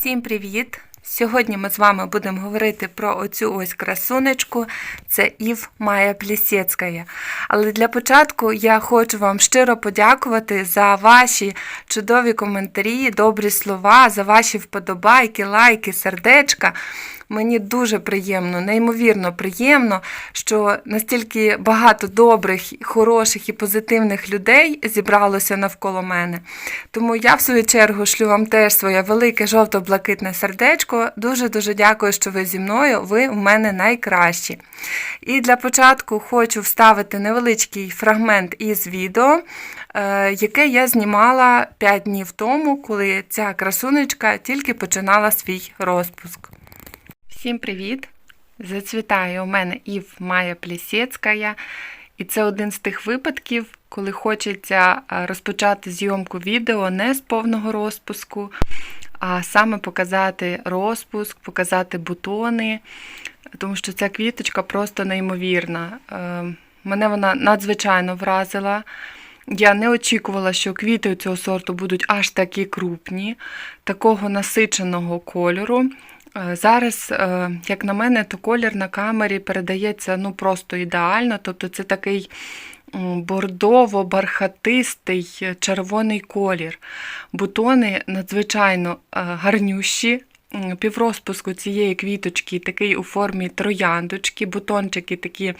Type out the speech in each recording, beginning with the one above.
Всім привіт! Сьогодні ми з вами будемо говорити про оцю ось красунечку. Це Ів Майя Плісецька. Але для початку я хочу вам щиро подякувати за ваші чудові коментарі, добрі слова, за ваші вподобайки, лайки, сердечка. Мені дуже приємно, неймовірно приємно, що настільки багато добрих, хороших і позитивних людей зібралося навколо мене. Тому я, в свою чергу, шлю вам теж своє велике жовто-блакитне сердечко. Дуже-дуже дякую, що ви зі мною. Ви в мене найкращі. І для початку хочу вставити невеличкий фрагмент із відео, е, яке я знімала 5 днів тому, коли ця красунечка тільки починала свій розпуск. Всім привіт! Зацвітає у мене Ів Майя Плісецька. І це один з тих випадків, коли хочеться е, розпочати зйомку відео не з повного розпуску, а саме показати розпуск, показати бутони, тому що ця квіточка просто неймовірна. Е, Мене вона надзвичайно вразила. Я не очікувала, що квіти у цього сорту будуть аж такі крупні, такого насиченого кольору. Е, Зараз, е, як на мене, то колір на камері передається ну просто ідеально. Тобто це такий бордово-бархатистий червоний колір. Бутони надзвичайно е, гарнющі. Піврозпуску цієї квіточки такий у формі трояндочки, бутончики такі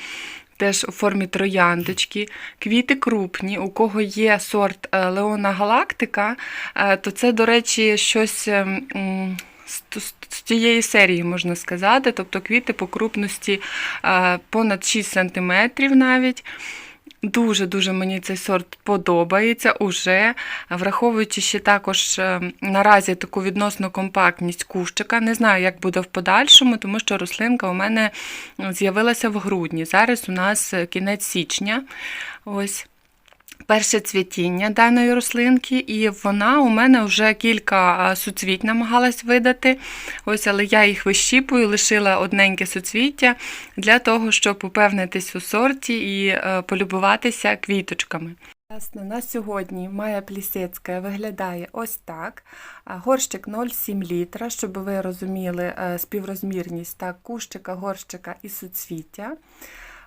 теж у формі трояндочки. Квіти крупні. У кого є сорт е, Леона Галактика, е, то це, до речі, щось. ем, з- цієї серії можна сказати, тобто квіти по крупності понад 6 см навіть. Дуже-дуже мені цей сорт подобається уже, враховуючи ще також е, наразі таку відносну компактність кущика. Не знаю, як буде в подальшому, тому що рослинка у мене з'явилася в грудні. Зараз у нас е, кінець січня. Ось перше цвітіння даної рослинки, і вона у мене вже кілька суцвіть намагалась видати. Ось, але я їх вищіпую, лишила одненьке суцвіття для того, щоб упевнитись у сорті і е, полюбуватися квіточками. Власне, на сьогодні Майя Плісецька виглядає ось так. Горщик 0,7 літра, щоб ви розуміли е, співрозмірність так, кущика, горщика і суцвіття.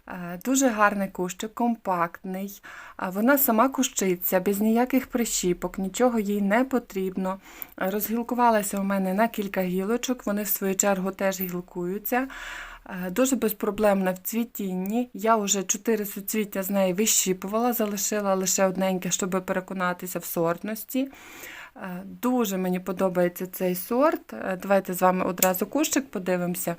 Е, Дуже гарний кущик, компактний. Вона сама кущиться, без ніяких прищіпок, нічого їй не потрібно. Е, Розгілкувалася у мене на кілька гілочок, вони в свою чергу теж гілкуються. Е, Дуже безпроблемна в цвітінні. Я вже чотири суцвіття з неї вищіпувала, залишила лише одненьке, щоб переконатися в сортності. Е, Дуже мені подобається цей сорт. Е, Давайте з вами одразу кущик подивимося.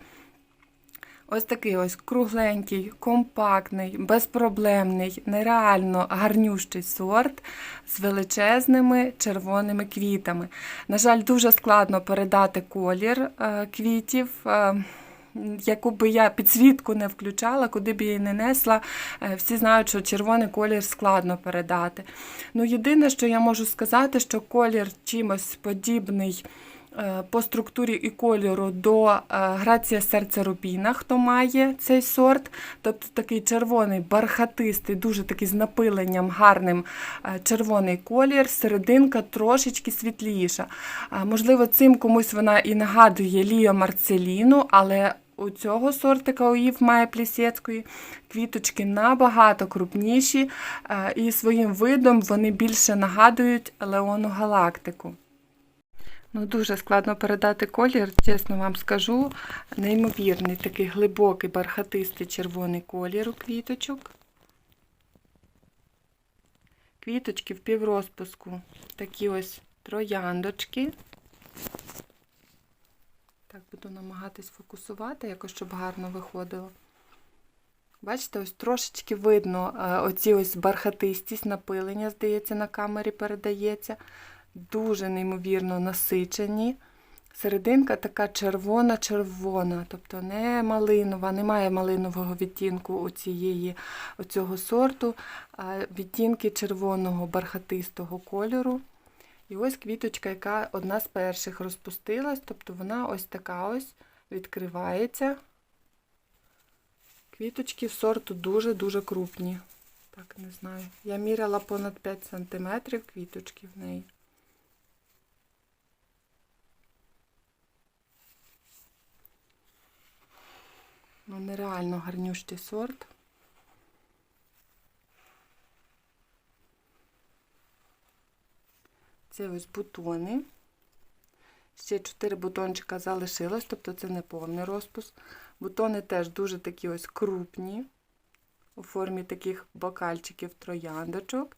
Ось такий ось кругленький, компактний, безпроблемний, нереально гарнющий сорт з величезними червоними квітами. На жаль, дуже складно передати колір е, квітів. е, Яку би я підсвітку не включала, куди б її не несла, е, всі знають, що червоний колір складно передати. Ну, єдине, що я можу сказати, що колір чимось подібний по структурі і кольору до е, грація серця рубіна, хто має цей сорт. Тобто такий червоний, бархатистий, дуже такий з напиленням гарним е, червоний колір, серединка трошечки світліша. Можливо, цим комусь вона і нагадує Ліо Марцеліну, але у цього сортика ОІВ має плісецької квіточки набагато крупніші, е, і своїм видом вони більше нагадують Леону Галактику. Ну, дуже складно передати колір, чесно вам скажу. Неймовірний такий глибокий бархатистий червоний колір у квіточок. Квіточки в піврозпуску. Такі ось трояндочки. Так, буду намагатись фокусувати, якось, щоб гарно виходило. Бачите, ось трошечки видно е, оці ось бархатистість, напилення, здається, на камері передається. Дуже неймовірно насичені. Серединка така червона-червона, тобто не малинова, немає малинового відтінку у цієї, у цього сорту, а відтінки червоного бархатистого кольору. І ось квіточка, яка одна з перших розпустилась, тобто вона ось така ось відкривається. Квіточки сорту дуже-дуже крупні. Так, не знаю. Я міряла понад 5 см квіточки в неї. Ну, нереально гарнющий сорт. Це ось бутони. Ще 4 бутончика залишилось, тобто це не повний розпуск. Бутони теж дуже такі ось крупні, у формі таких бокальчиків трояндочок.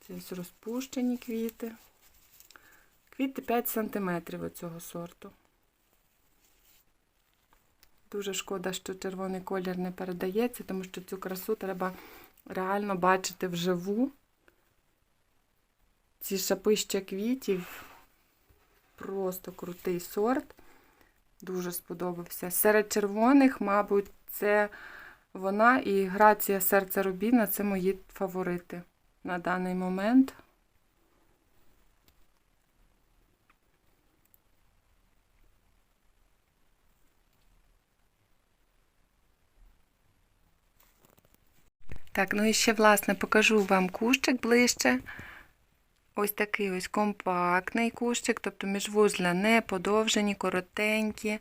Це ось розпущені квіти. Квіти 5 см цього сорту. Дуже шкода, що червоний колір не передається, тому що цю красу треба реально бачити вживу. Ці шапища квітів просто крутий сорт. Дуже сподобався. Серед червоних, мабуть, це вона і грація серця Рубіна це мої фаворити на даний момент. Так, ну і ще, власне, покажу вам кущик ближче. Ось такий ось компактний кущик, тобто міжвузля не подовжені, коротенькі.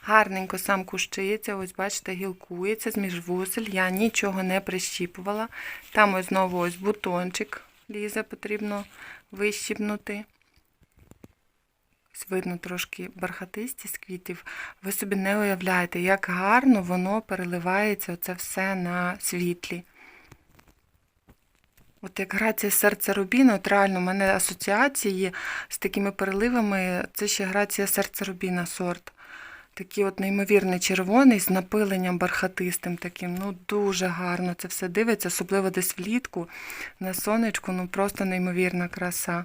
Гарненько сам кущиться, ось бачите, гілкується з міжвузель. Я нічого не прищіпувала. Там ось знову ось бутончик лізе, потрібно вищіпнути. Ось видно трошки бархатистість квітів. Ви собі не уявляєте, як гарно воно переливається оце все на світлі. От як грація серця Рубіна, от реально в мене асоціації з такими переливами, це ще грація серця Рубіна сорт. Такий от неймовірний червоний з напиленням бархатистим таким. Ну, дуже гарно це все дивиться, особливо десь влітку на сонечку, ну просто неймовірна краса.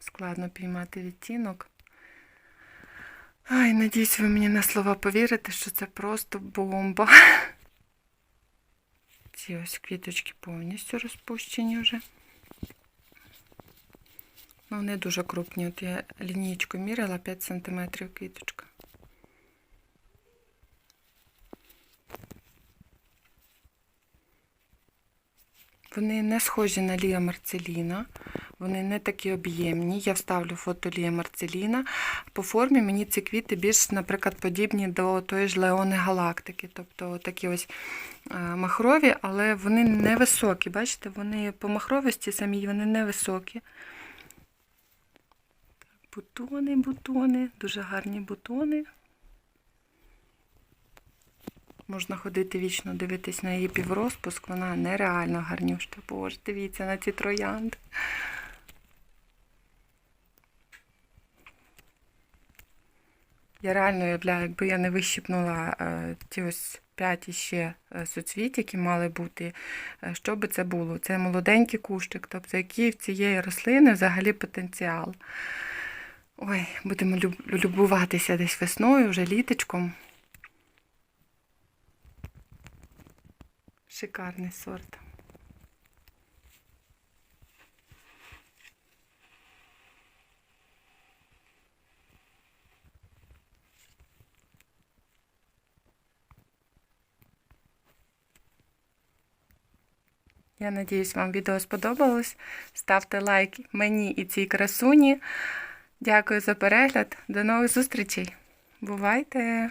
Складно піймати відтінок. Ай, надіюсь, ви мені на слова повірите, що це просто бомба. Ці ось квіточки повністю розпущені вже. Ну, вони дуже крупні. От я лінієчку мірила 5 см квіточка. Вони не схожі на Лія Марцеліна. Вони не такі об'ємні. Я вставлю фото Лія Марцеліна. По формі мені ці квіти більш, наприклад, подібні до тої ж Леони Галактики. Тобто такі ось махрові, але вони невисокі. Бачите, вони по махровості самій вони невисокі. Бутони, бутони, дуже гарні бутони. Можна ходити вічно дивитись на її піврозпуск, вона нереально гарнюща. Боже, дивіться на ці троянди. Я реально уявляю, якби я не вищипнула е, ті ось п'ять іще суцвіт, які мали бути, е, що би це було? Це молоденький кущик, тобто який в цієї рослини взагалі потенціал. Ой, будемо любуватися десь весною, вже літочком. Шикарний сорт. Я надіюсь, вам відео сподобалось. Ставте лайк мені і цій красуні. Дякую за перегляд. До нових зустрічей. Бувайте!